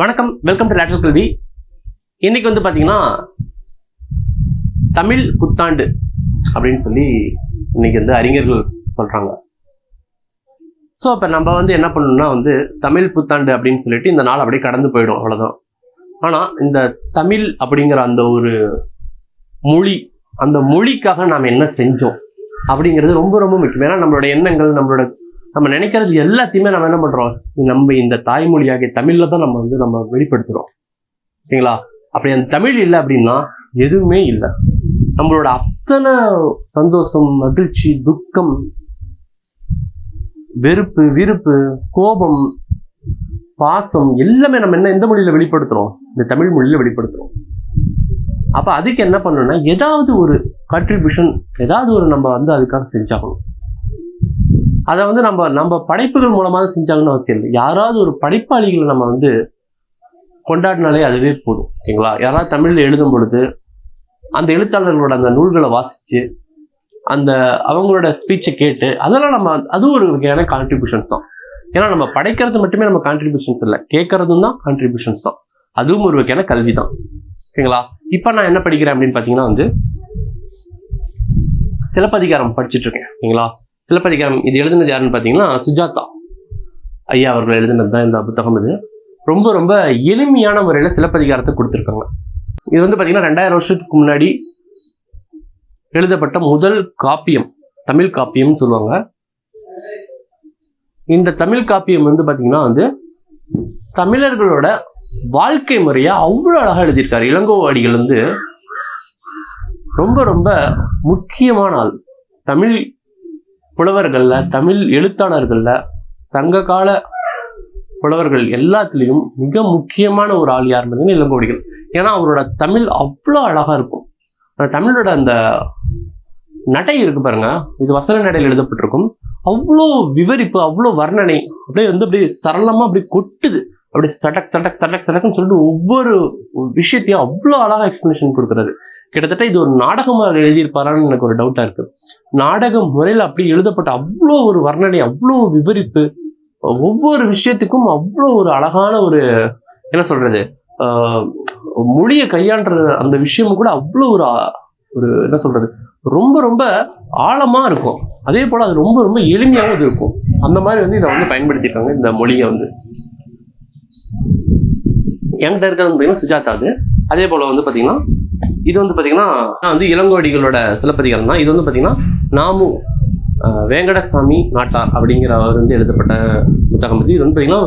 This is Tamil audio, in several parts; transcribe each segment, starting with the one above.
வணக்கம். வெல்கம் டு லேட்டரல் கல்வி இன்னைக்கு வந்து பார்த்தீங்கன்னா தமிழ் புத்தாண்டு அப்படின்னு சொல்லி இன்னைக்கு வந்து அறிஞர்கள் சொல்றாங்க. ஸோ இப்போ நம்ம வந்து என்ன பண்ணணும்னா வந்து தமிழ் புத்தாண்டு அப்படின்னு சொல்லிட்டு இந்த நாள் அப்படியே கடந்து போயிடும் அவ்வளோதான் ஆனால் இந்த தமிழ் அப்படிங்கிற அந்த ஒரு மொழி அந்த மொழிக்காக நாம் என்ன செஞ்சோம் அப்படிங்கிறது ரொம்ப ரொம்ப முக்கியம். ஏன்னா நம்மளோட எண்ணங்கள் நம்மளோட நம்ம நினைக்கிறது எல்லாத்தையுமே நம்ம என்ன பண்றோம்? நம்ம இந்த தாய்மொழியாகிய தமிழ்ல தான் நம்ம வந்து நம்ம வெளிப்படுத்துறோம். ஓகேங்களா அப்படி அந்த தமிழ் இல்லை அப்படின்னா எதுவுமே இல்லை. நம்மளோட அத்தனை சந்தோஷம் மகிழ்ச்சி துக்கம் வெறுப்பு விருப்பு கோபம் பாசம் எல்லாமே நம்ம என்ன எந்த மொழியில வெளிப்படுத்துறோம்? இந்த தமிழ் மொழியில வெளிப்படுத்துறோம். அப்ப அதுக்கு என்ன பண்ணணும்னா ஏதாவது ஒரு கான்ட்ரிபியூஷன் ஏதாவது ஒரு நம்ம வந்து அதுக்காக செஞ்சாகணும். அதை வந்து நம்ம நம்ம படைப்புகள் மூலமாக செஞ்சாங்கன்னு அவசியம் இல்லை. யாராவது ஒரு படைப்பாளிகளை நம்ம வந்து கொண்டாடினாலே அதுவே போதும் ஓகேங்களா? யாராவது தமிழில் எழுதும் பொழுது அந்த எழுத்தாளர்களோட அந்த நூல்களை வாசித்து அந்த அவங்களோட ஸ்பீச்சை கேட்டு அதெல்லாம் நம்ம அதுவும் ஒரு வகையான கான்ட்ரிபியூஷன்ஸ் தான். ஏன்னா நம்ம படைக்கிறது மட்டுமே நம்ம கான்ட்ரிபியூஷன்ஸ் இல்லை. கேட்கறதும் தான் கான்ட்ரிபியூஷன்ஸ் தான். அதுவும் ஒரு வகையான கல்வி தான் ஓகேங்களா? இப்போ நான் என்ன படிக்கிறேன் அப்படின்னு பார்த்தீங்கன்னா வந்து சிலப்பதிகாரம் படிச்சுட்டு இருக்கேன் ஓகேங்களா? சிலப்பதிகாரம் இது எழுதுனது யாருன்னு பார்த்தீங்கன்னா சுஜாதா ஐயா அவர்கள் எழுதினது தான் இந்த புத்தகம் இது. ரொம்ப ரொம்ப எளிமையான முறையில் சிலப்பதிகாரத்தை கொடுத்துருக்காங்க. இது வந்து பார்த்தீங்கன்னா ரெண்டாயிரம் வருஷத்துக்கு முன்னாடி எழுதப்பட்ட முதல் காப்பியம் தமிழ் காப்பியம்னு சொல்லுவாங்க. இந்த தமிழ் காப்பியம் வந்து பார்த்தீங்கன்னா வந்து தமிழர்களோட வாழ்க்கை முறையை அவ்வளோ அழகாக எழுதியிருக்காரு. இளங்கோவாடிகள் வந்து ரொம்ப ரொம்ப முக்கியமான ஆள். தமிழ் புலவர்களில் தமிழ் எழுத்தாளர்களில் சங்ககால புலவர்கள் எல்லாத்துலேயும் மிக முக்கியமான ஒரு ஆள் யார் பார்த்தீங்கன்னா இளங்கோவடிகள். ஏன்னா அவரோட தமிழ் அவ்வளோ அழகாக இருக்கும். அந்த தமிழோட அந்த நடை இருக்கு பாருங்க இது வசன நடையில் எழுதப்பட்டிருக்கும். அவ்வளோ விவரிப்பு அவ்வளோ வர்ணனை அப்படியே வந்து அப்படியே சரளமாக அப்படி கொட்டுது. அப்படி சடக் சடக் சடக் சடக்குன்னு சொல்லிட்டு ஒவ்வொரு விஷயத்தையும் அவ்வளோ அழகா எக்ஸ்பிளனேஷன் கொடுக்குறாரு. கிட்டத்தட்ட இது ஒரு நாடகமாக எழுதியிருப்பாரான்னு எனக்கு ஒரு டவுட்டாக இருக்குது நாடக முறையில் அப்படி எழுதப்பட்ட அவ்வளோ ஒரு வர்ணனை அவ்வளோ விவரிப்பு ஒவ்வொரு விஷயத்துக்கும் அவ்வளோ ஒரு அழகான ஒரு என்ன சொல்கிறது மொழியை கையாண்டுற அந்த விஷயமும் கூட அவ்வளோ ஒரு ஒரு என்ன சொல்கிறது ரொம்ப ரொம்ப ஆழமாக இருக்கும். அதே போல் அது ரொம்ப ரொம்ப எளிமையாகவும் இருக்கும். அந்த மாதிரி வந்து இதை வந்து பயன்படுத்தியிருக்காங்க இந்த மொழியை வந்து. என்கிட்ட இருக்கிறது பார்த்தீங்கன்னா சுஜாதா அது அதே போல வந்து பார்த்தீங்கன்னா இது வந்து பார்த்தீங்கன்னா நான் வந்து இளங்கோடிகளோட சிலப்பதிகாரம் தான். இது வந்து பார்த்தீங்கன்னா நாமு வேங்கடசாமி நாட்டார் அப்படிங்கிற அவர் வந்து எழுதப்பட்ட புத்தகம். இது இது வந்து பார்த்தீங்கன்னா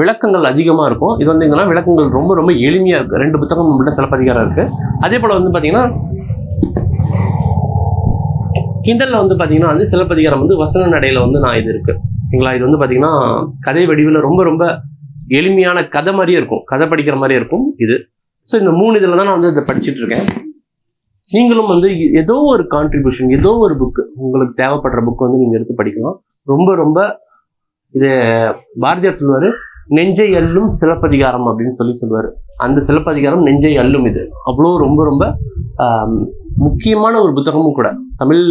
விளக்கங்கள் அதிகமாக இருக்கும். இது வந்து எங்கன்னா விளக்கங்கள் ரொம்ப ரொம்ப எளிமையாக இருக்குது ரெண்டு புத்தகம் நம்மள்ட்ட சிலப்பதிகாரம் இருக்குது அதே போல் வந்து பார்த்தீங்கன்னா கிண்டலில் வந்து பார்த்தீங்கன்னா வந்து சிலப்பதிகாரம் வந்து வசன நடையில் வந்து நான் இது இருக்குது ஓகேங்களா இது வந்து பார்த்தீங்கன்னா கதை வடிவில் ரொம்ப ரொம்ப எளிமையான கதை மாதிரியே இருக்கும். கதை படிக்கிற மாதிரியே இருக்கும். இது. ஸோ இந்த மூணு இதில் தான் நான் வந்து இதை படிச்சுட்டு இருக்கேன். நீங்களும் வந்து ஏதோ ஒரு கான்ட்ரிபியூஷன் ஏதோ ஒரு புக்கு உங்களுக்கு தேவைப்படுற புக்கு வந்து நீங்கள் எடுத்து படிக்கலாம். ரொம்ப ரொம்ப இது பாரதியார் சொல்லுவார் நெஞ்சை அல்லும் சிலப்பதிகாரம் அப்படின்னு சொல்லி சொல்லுவார். அந்த சிலப்பதிகாரம் நெஞ்சை அல்லும் இது. அவ்வளோ ரொம்ப ரொம்ப முக்கியமான ஒரு புத்தகமும் கூட. தமிழ்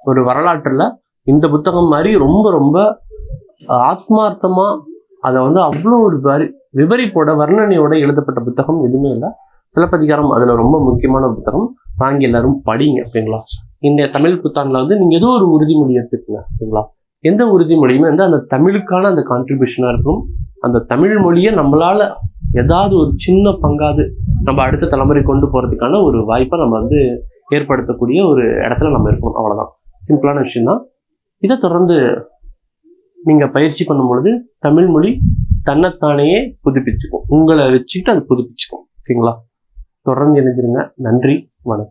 ஒரு வரலாற்றில் இந்த புத்தகம் மாதிரி ரொம்ப ரொம்ப ஆத்மார்த்தமாக அதை வந்து அவ்வளோ ஒரு வரி விவரிப்போட வர்ணனையோட எழுதப்பட்ட புத்தகம் எதுவுமே இல்லை. சிலப்பதிகாரம் அதில் ரொம்ப முக்கியமான ஒரு புத்தகம். வாங்கி எல்லாரும் படிங்க ஓகேங்களா? இந்த தமிழ் புத்தாண்டில் வந்து நீங்கள் ஏதோ ஒரு உறுதிமொழி எடுத்துக்கங்க ஓகேங்களா? எந்த உறுதிமொழியுமே வந்து அந்த தமிழுக்கான அந்த கான்ட்ரிபியூஷனாக இருக்கும். அந்த தமிழ் மொழியை நம்மளால் ஏதாவது ஒரு சின்ன பங்காது நம்ம அடுத்த தலைமுறை கொண்டு போகிறதுக்கான ஒரு வாய்ப்பை நம்ம வந்து ஏற்படுத்தக்கூடிய ஒரு இடத்துல நம்ம இருக்கணும். அவ்வளோதான் சிம்பிளான விஷயம் தான் இதை தொடர்ந்து நீங்கள் பயிற்சி பண்ணும் பொழுது தமிழ் மொழி தன்னைத்தானையே புதுப்பிச்சுக்கும். உங்களை வச்சுக்கிட்டு அது புதுப்பிச்சுக்கும். ஓகேங்களா? தொடர்ந்து இணைஞ்சிருங்க. நன்றி. வணக்கம்.